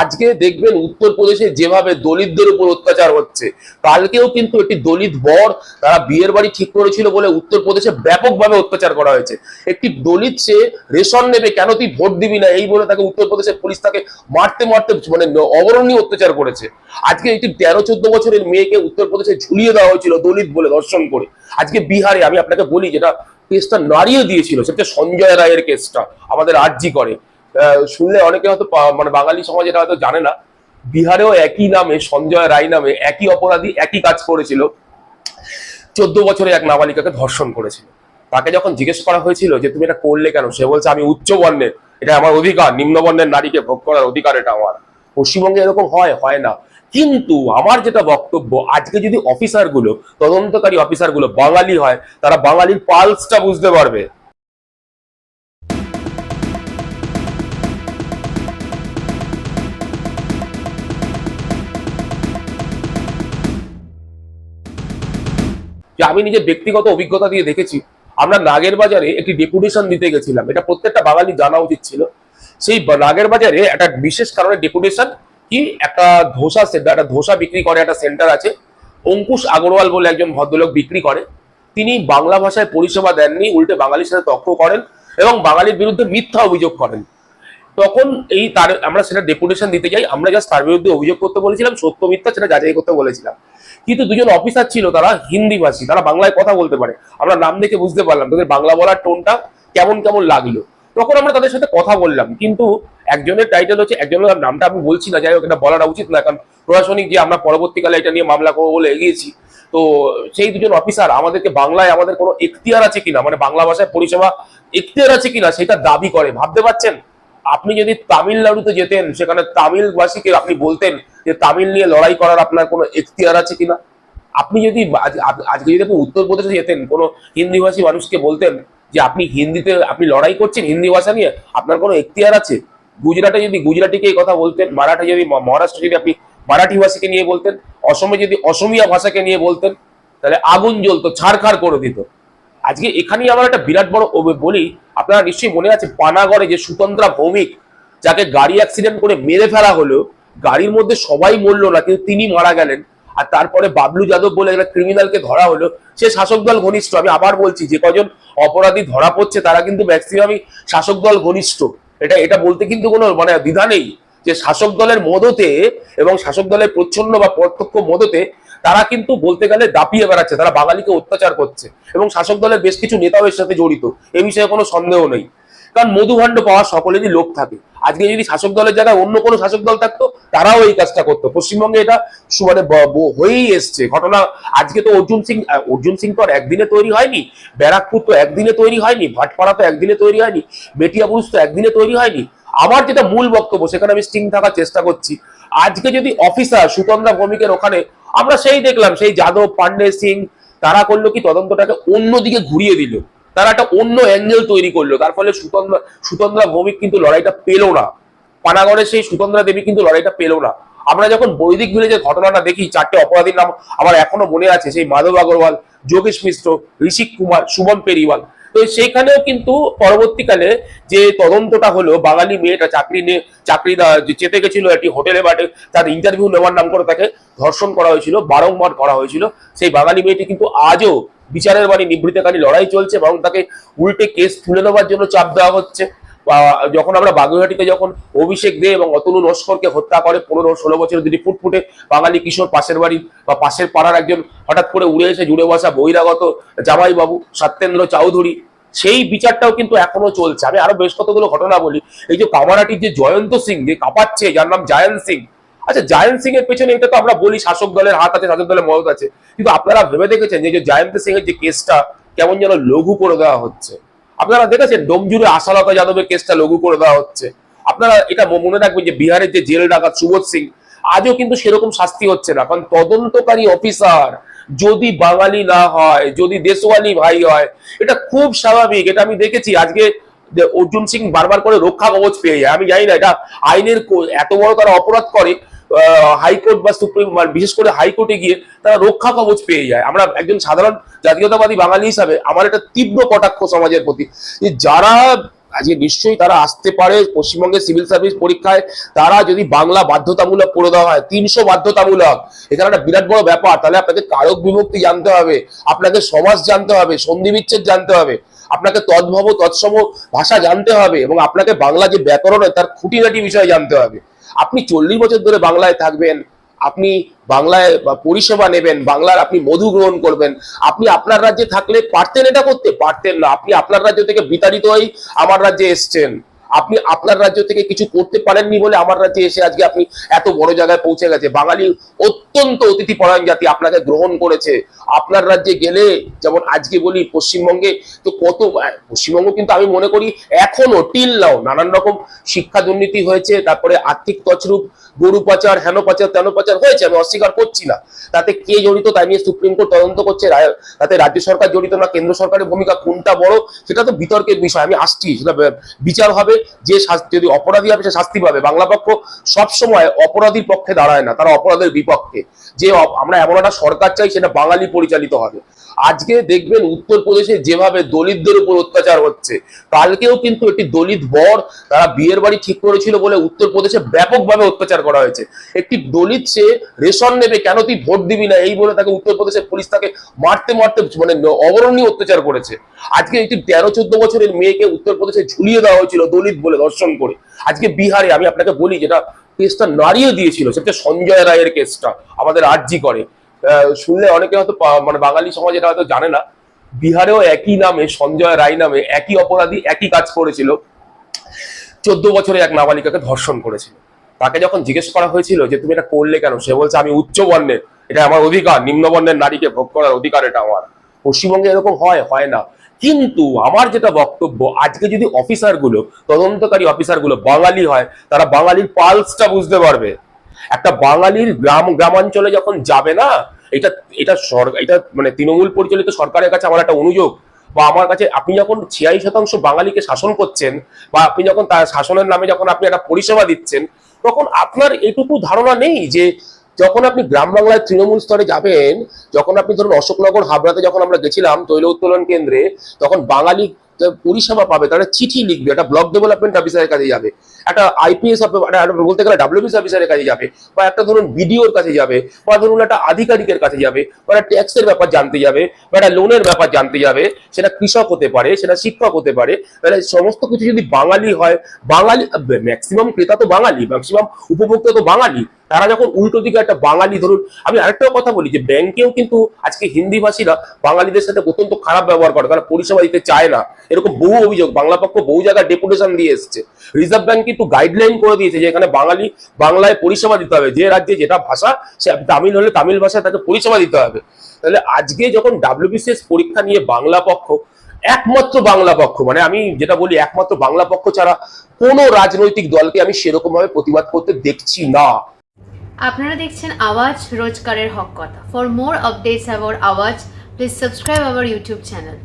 আজকে দেখবেন উত্তরপ্রদেশে যেভাবে দলিতদের উপর অত্যাচার হচ্ছে, কালকেও কিন্তু একটি দলিত বর তারা বিয়ের বাড়ি ঠিক করেছিল বলে উত্তরপ্রদেশে ব্যাপকভাবে অত্যাচার করা হয়েছে। একটি দলিত সে রেশন নেবে, কেন তুই ভোট দিবি না? এই বলে তাকে উত্তরপ্রদেশের পুলিশ তাকে মারতে মারতে মানে অবরণীয় অত্যাচার করেছে। আজকে একটি তেরো, চোদ্দ বছরের মেয়েকে উত্তরপ্রদেশে ঝুলিয়ে দেওয়া হয়েছিল দলিত বলে দর্শন করে। আজকে বিহারে আমি আপনাকে বলি, যেটা কেসটা নাড়িয়ে দিয়েছিল, সেটা সঞ্জয় রায়ের কেসটা, আমাদের আর্জি করে। শুনলে অনেকে হয়তো মানে বাঙালি সমাজ এটা হয়তো জানে না। বিহারেও একই নামে, সঞ্জয় রায় নামে একই অপরাধী একই কাজ করেছিল। চোদ্দ বছরে এক নাবালিকাকে ধর্ষণ করেছিল। তাকে যখন জিজ্ঞেস করা হয়েছিল যে, তুমি এটা করলে কেন? সে বলছে, আমি উচ্চ বর্ণের, এটা আমার অধিকার, নিম্ন বর্ণের নারীকে ভোগ করার অধিকার এটা আমার। পশ্চিমবঙ্গে এরকম হয় হয় না। কিন্তু আমার যেটা বক্তব্য, আজকে যদি অফিসারগুলো, তদন্তকারী অফিসারগুলো বাঙালি হয়, তারা বাঙালির পালসটা বুঝতে পারবে। যে আমি নিজের ব্যক্তিগত অভিজ্ঞতা দিয়ে দেখেছি, আমরা নাগের বাজারে একটি ডেপুটেশন দিতে গেছিলাম। এটা প্রত্যেকটা বাঙালি জানা উচিত ছিল। সেই নাগের বাজারে একটা বিশেষ কারণে ডেপুটেশন কি? একটা ধোসা সেন্টার একটা ধোসা বিক্রি করে, একটা সেন্টার আছে। অঙ্কুশ আগরওয়াল বলে একজন ভদ্রলোক বিক্রি করে। তিনি বাংলা ভাষায় পরিষেবা দেননি, উল্টে বাঙালির সাথে তর্ক করেন এবং বাঙালির বিরুদ্ধে মিথ্যা অভিযোগ করেন। তখন এই তার, আমরা সেটা ডেপুটেশন দিতে যাই, আমরা জাস্ট তার বিরুদ্ধে অভিযোগ করতে বলেছিলাম, সত্য মিথ্যা সেটা যাচাই করতে বলেছিলাম। কিন্তু দুজন অফিসার ছিল তারা হিন্দি ভাষী তারা বাংলায় কথা বলতে পারে। আমরা নাম দেখে বুঝতে পারলাম, তাদের বাংলা বলার টোনটা কেমন কেমন লাগল। তখন আমরা তাদের সাথে কথা বললাম, কিন্তু একজনের টাইটেল হচ্ছে, একজনের নামটা আমি বলছি না, যাই হোক, এটা বলাটা উচিত না, কারণ প্রশাসনিক যে আমরা পরবর্তীকালে এটা নিয়ে মামলা করব বলে এগিয়েছি, তো সেই দুজন অফিসার আমাদেরকে বাংলায় আমাদের কোনো এখতিয়ার আছে কিনা মানে বাংলা ভাষায় পরিষেবা এখতিয়ার আছে কিনা, সেটা দাবি করে, ভাবতে পারছেন? আপনি যদি তামিলনাড়ুতে যেতেন, সেখানে তামিল ভাষীকে আপনি বলতেন যে তামিল নিয়ে লড়াই করার আপনার কোনো এখতিয়ার আছে কিনা? আপনি যদি আজ- আজ- আজকে যদি আপনি উত্তরপ্রদেশে যেতেন, কোনো হিন্দি ভাষী মানুষকে বলতেন যে আপনি হিন্দিতে, আপনি লড়াই করছেন হিন্দি ভাষা নিয়ে, আপনার কোনো এখতিয়ার আছে? গুজরাটে যদি, গুজরাটিকে এই কথা বলতেন, মারাঠে যদি মহারাষ্ট্রে যদি আপনি মারাঠি ভাষীকে নিয়ে বলতেন, অসমে যদি অসমিয়া ভাষাকে নিয়ে বলতেন, তাহলে আগুন জ্বলতো, ছাড়খাড় করে দিত। আজকে এখানেই আমার একটা বিরাট বড় বলি, আপনারা নিশ্চয়ই মনে আছে পানাগড়ে যে সুতন্ত্রা ভৌমিক, যাকে গাড়ি অ্যাক্সিডেন্ট করে মেরে ফেলা হলো, গাড়ির মধ্যে সবাই মরলো না, কিন্তু তিনি মারা গেলেন। আর তারপরে বাবলু যাদব বলে একটা ক্রিমিনালকে ধরা হলো, সে শাসক দল ঘনিষ্ঠ। আমি আবার বলছি, যে কজন অপরাধী ধরা পড়ছে, তারা কিন্তু ম্যাক্সিমামই শাসক দল ঘনিষ্ঠ। এটা এটা বলতে কিন্তু কোনো মানে দ্বিধা নেই। যে শাসক দলের মদতে এবং শাসক দলের প্রচ্ছন্ন বা প্রত্যক্ষ মদতে তারা কিন্তু বলতে গেলে দাপিয়ে বেড়াচ্ছে, তারা বাঙালিকে অত্যাচার করছে এবং শাসক দলের বেশ কিছু নেতাও এর সাথে জড়িত, এ বিষয়ে কোনো সন্দেহ নেই। কারণ মধুভাণ্ড পাওয়ার সকলেরই লোক থাকে। আজকে যদি শাসক দলের জায়গায় অন্য কোনো শাসক দল থাকতো, তারাও এই কাজটা করতো। পশ্চিমবঙ্গে এটা মানে হয়েই এসছে। ঘটনা আজকে তো অর্জুন সিং অর্জুন সিং তো একদিনে তৈরি হয়নি, ব্যারাকপুর তো একদিনে তৈরি হয়নি, ভাটপাড়া তো একদিনে তৈরি হয়নি বেটিয়াপুরুষ তো একদিনে তৈরি হয়নি আমার যেটা মূল বক্তব্য, সেখানে আমি স্টিং থাকার চেষ্টা করছি। আজকে যদি অফিসার সুতন্দ্রা ভৌমিকের ওখানে, আমরা সেই দেখলাম, সেই যাদব পান্ডে সিং, তারা করল কি, তদন্তটাকে অন্যদিকে ঘুরিয়ে দিল। তারা একটা অন্য অ্যাঙ্গেল তৈরি করল। তার ফলে সুতন্দ্রা সুতন্দ্রা ভৌমিক কিন্তু লড়াইটা পেল না। পানাগড়ের সেই সুতন্দ্রা দেবী কিন্তু লড়াইটা পেল না। আমরা যখন বৈদিক ভিলেজের ঘটনাটা দেখি, চারটে অপরাধীর নাম আমার এখনও মনে আছে, সেই মাধব আগরওয়াল, যোগেশ মিশ্র, ঋষিক কুমার, সুমন পেরিওয়াল। তো সেইখানেও কিন্তু পরবর্তীকালে যে তদন্তটা হলো, বাঙালি মেয়েটা চাকরি নিয়ে, চাকরি চেতে গেছিল একটি হোটেলে বাটে তার ইন্টারভিউ নেওয়ার নাম করে তাকে ধর্ষণ করা হয়েছিল, বারংবার করা হয়েছিল। সেই বাঙালি মেয়েটি কিন্তু আজও বিচারের বাড়ি নিবৃত্তকারী লড়াই চলছে এবং তাকে উল্টে কেস তুলে নেওয়ার জন্য চাপ দেওয়া হচ্ছে। যখন আমরা বাগুইহাটিতে যখন অভিষেক দে এবং অতনু নস্করকে হত্যা করে পনেরো, ষোলো বছরের দুটি ফুটফুটে বাঙালি কিশোর পাশের বাড়ি বা পাশের পাড়ার একজন হঠাৎ করে উড়ে এসে জুড়ে বসা বহিরাগত জামাইবাবু সত্যেন্দ্র চৌধুরী, সেই বিচারটাও কিন্তু এখনও চলছে। আমি আরও বেশ কতগুলো ঘটনা বলি। এই যে কামারাটির যে জয়ন্ত সিং, যে কাঁপাচ্ছে, যার নাম জায়ন্ত সিং। আচ্ছা জায়ন্ত সিং এর পেছনে এটা তো আমরা বলি, শাসক দলের হাত আছে, শাসক দলের মদত আছে। কিন্তু আপনারা ভেবে দেখেছেন যে যে জয়ন্ত সিং এর যে কেসটা কেমন যেন লঘু করে দেওয়া হচ্ছে? আপনারা দেখেছেন ডোমজুড়ে আশালতা যাদবের কেসটা লঘু করে দেওয়া হচ্ছে। আপনারা এটা মনে রাখবেন যে বিহারের যে জেল ডাকাত সুবোধ সিং, আজও কিন্তু সেরকম শাস্তি হচ্ছে না। কারণ তদন্তকারী অফিসার যদি বাঙালি না হয়, যদি দেশওয়ালি ভাই হয়, এটা খুব স্বাভাবিক। এটা আমি দেখেছি। আজকে অর্জুন সিং বারবার করে রক্ষা কবচ পেয়ে যায়। আমি জানি না এটা আইনের এত বড় তারা অপরাধ করে হাইকোর্ট বা সুপ্রিম বিশেষ করে হাইকোর্টে গিয়ে তারা রক্ষা কবচ পেয়ে যায়। আমরা একজন সাধারণ জাতীয়তাবাদী বাঙালি হিসাবে আমার একটা তীব্র কটাক্ষ সমাজের প্রতি যে যারা আজকে নিশ্চয়ই তারা আসতে পারে পশ্চিমবঙ্গের সিভিল সার্ভিস পরীক্ষায়, তারা যদি বাংলা বাধ্যতামূলক করে দেওয়া হয়, তিনশো বাধ্যতামূলক এখানে একটা বিরাট বড় ব্যাপার। তাহলে আপনাকে কারক বিভক্তি জানতে হবে, আপনাকে সমাজ জানতে হবে, সন্ধি বিচ্ছেদ জানতে হবে, আপনাকে তদ্ভব তৎসম ভাষা জানতে হবে এবং আপনাকে বাংলা যে ব্যাকরণ হয়, তার খুঁটিনাটি বিষয় জানতে হবে। আপনি চল্লিশ বছর ধরে বাংলায় থাকবেন, আপনি বাংলায় পরিষেবা নেবেন, বাংলার আপনি মধু গ্রহণ করবেন, আপনি আপনার রাজ্যে থাকলে পারতেন এটা করতে? পারতেন না। আপনি আপনার রাজ্য থেকে বিতাড়িত হয়ে আমার রাজ্যে এসছেন। আপনি আপনার রাজ্য থেকে কিছু করতে পারেননি বলে আমার রাজ্যে এসে আজকে আপনি এত বড় জায়গায় পৌঁছে গেছে। বাঙালি অত্যন্ত অতিথি পরায়ণ জাতি আপনাকে গ্রহণ করেছে। আপনার রাজ্যে গেলে, যেমন আজকে বলি পশ্চিমবঙ্গে, তো কত, পশ্চিমবঙ্গ কিন্তু আমি মনে করি এখনও টিল নাও, নানান রকম শিক্ষা দুর্নীতি হয়েছে, তারপরে আর্থিক তছরূপ, গরু পাচার, হেন পাচার, তেন পাচার হয়েছে, আমি অস্বীকার করছি না। তাতে কে জড়িত তাই নিয়ে সুপ্রিম কোর্ট তদন্ত করছে তাতে রাজ্য সরকার জড়িত না, কেন্দ্র সরকারের ভূমিকা কোনটা বড়, সেটা তো বিতর্কের বিষয়, আমি আসছি, সেটা, বিচার হবে। যে যদি অপরাধী হবে সে শাস্তি পাবে। বাংলা পক্ষ সবসময় অপরাধীর পক্ষে দাঁড়ায় না, তারা অপরাধের বিপক্ষে। যে আমরা এমন একটা সরকার চাই, সেটা বাঙালি পরিচালিত হবে। আজকে দেখবেন উত্তরপ্রদেশে যেভাবে দলিতদের উপর অত্যাচার হচ্ছে, কালকেও কিন্তু একটি দলিত বর তারা বিয়ের বাড়ি ঠিক করেছিল বলে উত্তরপ্রদেশে ব্যাপকভাবে অত্যাচার করা হয়েছে। একটি দলিত সে রেশন নেবে, কেন তুই ভোট দিবি না? এই বলে তাকে উত্তরপ্রদেশের পুলিশ তাকে মারতে মারতে মানে অবরণীয় অত্যাচার করেছে। আজকে একটি তেরো, চোদ্দ বছরের মেয়েকে উত্তরপ্রদেশে ঝুলিয়ে দেওয়া হয়েছিল দলিত বলে দর্শন করে। আজকে বিহারে আমি আপনাকে বলি, যেটা কেসটা নাড়িয়ে দিয়েছিল, সেটা সঞ্জয় রায়ের কেসটা, আমাদের আর্জি করে। শুনলে অনেকে হয়তো মানে বাঙালি সমাজ এটা হয়তো জানে না। বিহারেও একই নামে, সঞ্জয় রায় নামে একই অপরাধী একই কাজ করেছিল। চোদ্দ বছরে এক নাবালিকাকে ধর্ষণ করেছিল। তাকে যখন জিজ্ঞেস করা হয়েছিল যে, তুমি এটা করলে কেন? সে বলছে, আমি উচ্চ বর্ণের, এটা আমার অধিকার, নিম্ন বর্ণের নারীকে ভোগ করার অধিকার এটা আমার। পশ্চিমবঙ্গে এরকম হয়? হয় না। কিন্তু আমার যেটা বক্তব্য, আজকে যদি অফিসারগুলো তদন্তকারী অফিসারগুলো বাঙালি হয়, তারা বাঙালির পালসটা বুঝতে পারবে। একটা বাঙালির গ্রাম, গ্রামাঞ্চলে যখন যাবে না এটা এটা সরকার এটা মানে তৃণমূল পরিচালিত সরকারের কাছে আমার একটা অনুযোগ বা আমার কাছে আপনি যখন ছিয়াশি শতাংশ বাঙালিকে শাসন করছেন বা আপনি যখন তার শাসনের নামে যখন আপনি একটা পরিষেবা দিচ্ছেন, তখন আপনার এটুকু ধারণা নেই যে যখন আপনি গ্রাম বাংলায় তৃণমূল স্তরে যাবেন, যখন আপনি ধরুন অশোকনগর, হাবড়াতে যখন আমরা গেছিলাম তৈল উত্তোলন কেন্দ্রে, তখন বাঙালি পরিষেবা পাবে, তারা চিঠি লিখবে, একটা ব্লক ডেভেলপমেন্ট অফিসারের কাছে যাবে। একটা আইপিএস বলতে গেলে ডাব্লিউবিসি অফিসারের কাছে যাবে, বা একটা ধরুন বিডিওর কাছে যাবে, বা ধরুন একটা আধিকারিকের কাছে যাবে, বা একটা ট্যাক্সের ব্যাপার জানতে যাবে, বা একটা লোনের ব্যাপার জানতে যাবে, সেটা কৃষক হতে পারে, সেটা শিক্ষক হতে পারে, তাহলে সমস্ত কিছু যদি বাঙালি হয়, বাঙালি ম্যাক্সিমাম ক্রেতা তো বাঙালি ম্যাক্সিমাম উপভোক্তা তো বাঙালি, তারা যখন উল্টো দিকে একটা বাঙালি ধরুন, আমি আরেকটাও কথা বলি যে ব্যাংকেও কিন্তু আজকে হিন্দি ভাষীরা বাঙালিদের সাথে অত্যন্ত খারাপ ব্যবহার করে তারা পরিষেবা দিতে চায় না, এরকম বহু অভিযোগ, বাংলা পক্ষ বহু জায়গায় ডেপুটেশন দিয়ে এসছে, রিজার্ভ ব্যাংক কিন্তু গাইডলাইন করে দিয়েছে যে এখানে বাঙালি বাংলায় পরিষেবা দিতে হবে। যে রাজ্যে যেটা ভাষা, সে তামিল হলে তামিল ভাষায় তাকে পরিষেবা দিতে হবে। তাহলে আজকে যখন ডাব্লিউবিসিএস পরীক্ষা নিয়ে বাংলা পক্ষ, একমাত্র বাংলা পক্ষ মানে আমি যেটা বলি একমাত্র বাংলা পক্ষ ছাড়া কোনো রাজনৈতিক দলকে আমি সেরকম ভাবে প্রতিবাদ করতে দেখছি না। আপনারা দেখছেন আওয়াজ রোজকারের হক কথা। For more updates about Awaaz please subscribe our YouTube channel